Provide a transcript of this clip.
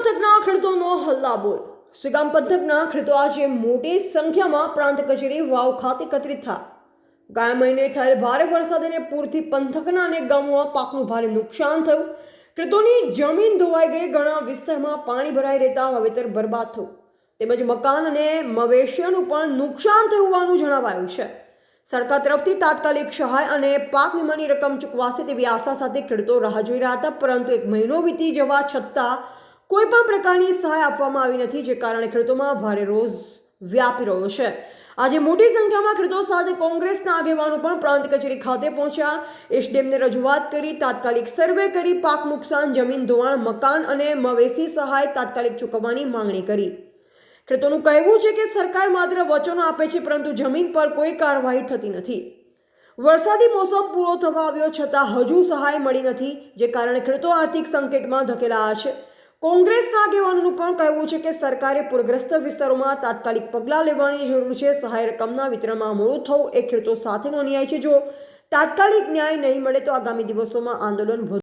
પંથકના ખેડૂતોનો હલ્લાબોલ સુગામ પંથકના ખેડૂતો આજે મોટી સંખ્યામાં પ્રાંત કચેરી વાવ ખાતે એકત્રિત થયા. ગયા મહિને થયેલ ભારે વરસાદ અને પૂરથી પંથકના અનેક ગામોમાં પાકનું ભારે નુકસાન થયું. ખેડૂતોની જમીન ધોવાઈ ગઈ, ઘણા વિસ્તારમાં પાણી ભરાઈ રહેતા વાવેતર બરબાદ થયું. તેમજ મકાન અને મવેશીઓનું પણ નુકસાન થયું હોવાનું જણાવાયું છે. સરકાર તરફથી તાત્કાલિક સહાય અને પાક વીમાની રકમ ચૂકવાશે તેવી આશા સાથે ખેડૂતો રાહ જોઈ રહ્યા હતા, પરંતુ એક મહિનો વીતી જવા છતાં કોઈ પણ પ્રકારની સહાય આપવામાં આવી નથી, જે કારણે ખેડૂતોમાં ભારે રોષ વ્યાપી રહ્યો છે. આજે મોટી સંખ્યામાં ખેડૂતો સાથે કોંગ્રેસના આગેવાનો પણ પ્રાંત કચેરી ખાતે પહોંચ્યા. એસડીએમને રજૂઆત કરી, તાત્કાલિક સર્વે કરી, પાક નુકસાન, જમીન ધોવાણ, મકાન અને મવેશી સહાય તાત્કાલિક ચૂકવવાની માંગણી કરી. ખેડૂતોનું કહેવું છે કે સરકાર માત્ર વચનો આપે છે, પરંતુ જમીન પર કોઈ કાર્યવાહી થતી નથી. વરસાદી મોસમ પૂરો થવા આવ્યો છતાં હજુ સહાય મળી નથી, જે કારણે ખેડૂતો આર્થિક સંકટમાં ધકેલાયા છે. કોંગ્રેસના આગેવાનોનું પણ કહેવું છે કે સરકારે પૂરગ્રસ્ત વિસ્તારોમાં તાત્કાલિક પગલાં લેવાની જરૂર છે. સહાય રકમના વિતરણમાં મોડું થવું એ ખેડૂતો સાથેનો અન્યાય છે. જો તાત્કાલિક ન્યાય નહીં મળે તો આગામી દિવસોમાં આંદોલન